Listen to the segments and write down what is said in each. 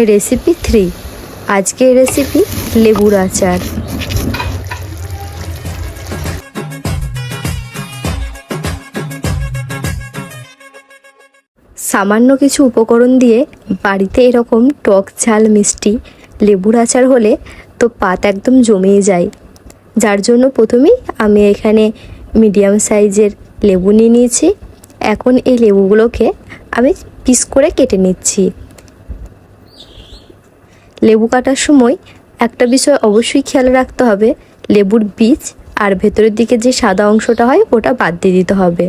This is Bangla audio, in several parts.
রেসিপি থ্রি আজকের রেসিপি লেবুর আচার। সামান্য কিছু উপকরণ দিয়ে বাড়িতে এরকম টক ঝাল মিষ্টি লেবুর আচার হলে তো পাত একদম জমিয়ে যায়। যার জন্য প্রথমেই আমি এখানে মিডিয়াম সাইজের লেবু নিয়ে নিয়েছি। এখন এই লেবুগুলোকে আমি পিস করে কেটে নিচ্ছি। লেবু কাটার সময় একটা বিষয় অবশ্যই খেয়াল রাখতে হবে, লেবুর বীজ আর ভেতরের দিকে যে সাদা অংশটা হয় ওটা বাদ দিয়ে দিতে হবে।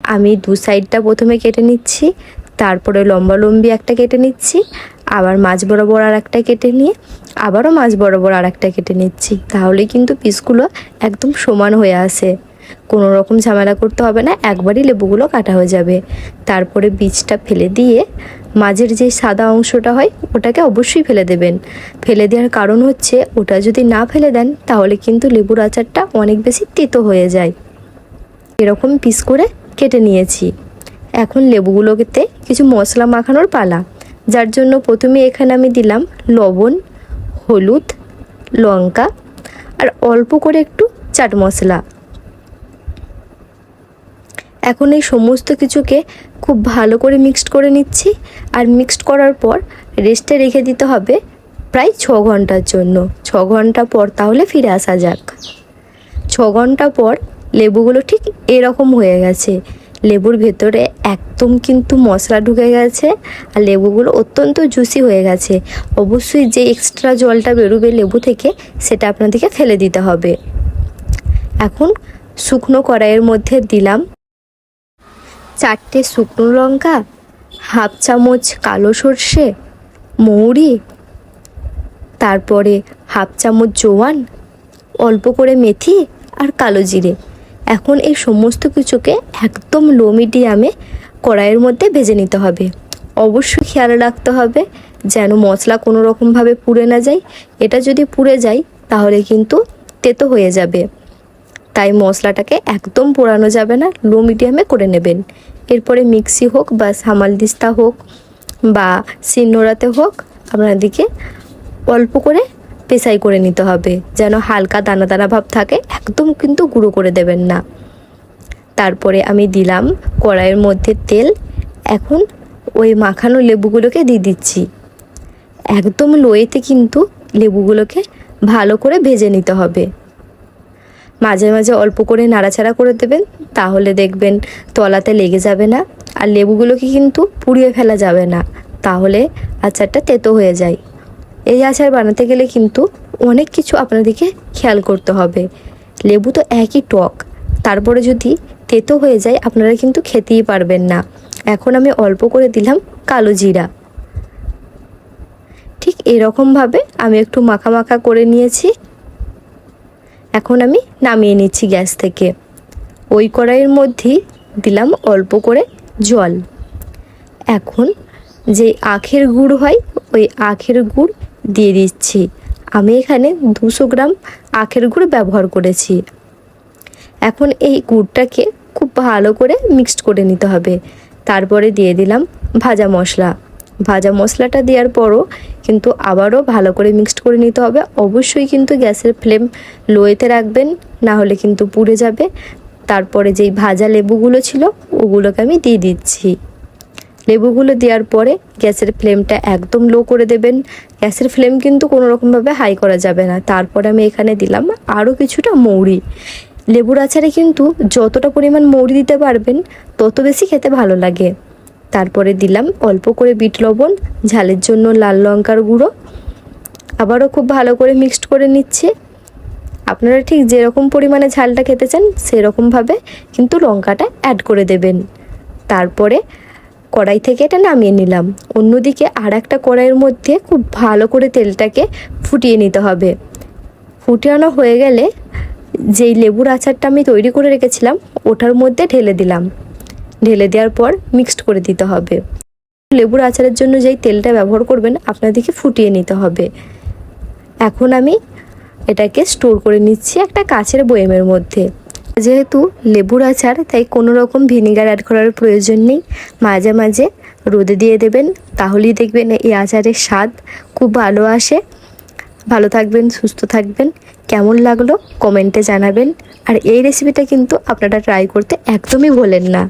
আমি দু সাইডটা প্রথমে কেটে নিচ্ছি, তারপরে লম্বা লম্বি একটা কেটে নিচ্ছি, আবার মাছ বরাবর আর একটা কেটে নিয়ে আবারও মাছ বরাবর আর একটা কেটে নিচ্ছি। তাহলে কিন্তু পিসগুলো একদম সমান হয়ে আসে। কোনো রকম ঝামেলা করতে হবে না, একবারই লেবুগুলো কাটা হয়ে যাবে। তারপরে বীজটা ফেলে দিয়ে মাঝের যে সাদা অংশটা হয়, ওটাকে অবশ্যই ফেলে দেবেন। ফেলে দেওয়ার কারণ হচ্ছে, ওটা যদি না ফেলে দেন, তাহলে কিন্তু লেবুর আচারটা অনেক বেশি তিতো হয়ে যায়। এরকম পিস করে কেটে নিয়েছি। এখন লেবুগুলোতে কিছু মশলা মাখানোর পালা, যার জন্য প্রথমে এখানে আমি দিলাম লবণ, হলুদ, লঙ্কা, আর অল্প করে একটু চাট মশলা। এখন এই সমস্ত কিছুকে খুব ভালো করে মিক্সড করে নিচ্ছি। আর মিক্সড করার পর রেস্টে রেখে দিতে হবে প্রায় ছ ঘণ্টার জন্য। ছ ঘণ্টা পর তাহলে ফিরে আসা যাক। ছ ঘণ্টা পর লেবুগুলো ঠিক এরকম হয়ে গেছে। লেবুর ভেতরে একদম কিন্তু মশলা ঢুকে গেছে আর লেবুগুলো অত্যন্ত জুসি হয়ে গেছে। অবশ্যই যে এক্সট্রা জলটা বেরোবে লেবু থেকে সেটা আপনাদেরকে ফেলে দিতে হবে। এখন শুকনো কড়াইয়ের মধ্যে দিলাম চারটে শুকনো লঙ্কা, হাফ চামচ কালো সর্ষে, মৌরি, তারপরে হাফ চামচ জোয়ান, অল্প করে মেথি আর কালো জিরে। এখন এই সমস্ত কিছুকে একদম লো মিডিয়ামে কড়াইয়ের মধ্যে ভেজে নিতে হবে। অবশ্যই খেয়াল রাখতে হবে যেন মশলা কোনো রকমভাবে পুড়ে না যায়। এটা যদি পুড়ে যায়, তাহলে কিন্তু তেতো হয়ে যাবে। তাই মশলাটাকে একদম পোড়ানো যাবে না, লো মিডিয়ামে করে নেবেন। এরপরে মিক্সি হোক বা সামাল দিস্তা হোক বা শিলনোড়াতে হোক, আপনাদেরকে অল্প করে পেশাই করে নিতে হবে, যেন হালকা দানা দানা ভাব থাকে, একদম কিন্তু গুঁড়ো করে দেবেন না। তারপরে আমি দিলাম কড়াইয়ের মধ্যে তেল। এখন ওই মাখানো লেবুগুলোকে দিয়ে দিচ্ছি। একদম লোয়েতে কিন্তু লেবুগুলোকে ভালো করে ভেজে নিতে হবে। মাঝে মাঝে অল্প করে নাড়াচাড়া করে দেবেন, তাহলে দেখবেন তলাতে লেগে যাবে না। আর লেবুগুলোকে কিন্তু পুড়িয়ে ফেলা যাবে না, তাহলে আচারটা তেতো হয়ে যায়। এই আচার বানাতে গেলে কিন্তু অনেক কিছু আপনাদেরকে খেয়াল করতে হবে। লেবু তো একই টক, তারপরে যদি তেতো হয়ে যায়, আপনারা কিন্তু খেতেই পারবেন না। এখন আমি অল্প করে দিলাম কালো জিরা। ঠিক এরকমভাবে আমি একটু মাখা মাখা করে নিয়েছি। এখন আমি নামিয়ে নিচ্ছি গ্যাস থেকে। ওই কড়াইয়ের মধ্যেই দিলাম অল্প করে জল। এখন যে আখের গুড় হয়, ওই আখের গুড় দিয়ে দিচ্ছি। আমি এখানে দুশো গ্রাম আখের গুড় ব্যবহার করেছি। এখন এই গুড়টাকে খুব ভালো করে মিক্সড করে নিতে হবে। তারপরে দিয়ে দিলাম ভাজা মশলা। ভাজা মশলাটা দেওয়ার পরও কিন্তু আবারও ভালো করে মিক্সড করে নিতে হবে। অবশ্যই কিন্তু গ্যাসের ফ্লেম লোয়েতে রাখবেন, না হলে কিন্তু পুড়ে যাবে। তারপরে যেই ভাজা লেবুগুলো ছিল, ওগুলোকে আমি দিয়ে দিচ্ছি। লেবুগুলো দেওয়ার পরে গ্যাসের ফ্লেমটা একদম লো করে দেবেন। গ্যাসের ফ্লেম কিন্তু কোনো রকমভাবে হাই করা যাবে না। তারপরে আমি এখানে দিলাম আরও কিছুটা মৌরি। লেবুর আচারে কিন্তু যতটা পরিমাণ মৌরি দিতে পারবেন, তত বেশি খেতে ভালো লাগে। তারপরে দিলাম অল্প করে বিট লবণ, ঝালের জন্য লাল লঙ্কার গুঁড়ো। আবারও খুব ভালো করে মিক্সড করে নিচ্ছে। আপনারা ঠিক যেরকম পরিমাণে ঝালটা খেতে চান সেরকমভাবে কিন্তু লঙ্কাটা অ্যাড করে দেবেন। তারপরে কড়াই থেকে এটা নামিয়ে নিলাম। অন্যদিকে আর একটা কড়াইয়ের মধ্যে খুব ভালো করে তেলটাকে ফুটিয়ে নিতে হবে। ফুটিয়ানো হয়ে গেলে যেই লেবুর আচারটা আমি তৈরি করে রেখেছিলাম, ওটার মধ্যে ঢেলে দিলাম। ঢেলে দেওয়ার পর মিক্সড করে দিতে হবে। লেবুর আচারের জন্য যেই তেলটা ব্যবহার করবেন, আপনাদেরকে ফুটিয়ে নিতে হবে। এখন আমি এটাকে স্টোর করে নিচ্ছি একটা কাচের বয়েমের মধ্যে। যেহেতু লেবুর আচার, তাই কোনো রকম ভিনিগার অ্যাড করার প্রয়োজন নেই। মাঝে মাঝে রোদে দিয়ে দেবেন, তাহলেই দেখবেন এই আচারের স্বাদ খুব ভালো আসে। ভালো থাকবেন, সুস্থ থাকবেন। কেমন লাগল? কমেন্টে জানাবেন। আর এই রেসিপিটা কিন্তু আপনারা ট্রাই করতে একদমই ভোলেন না।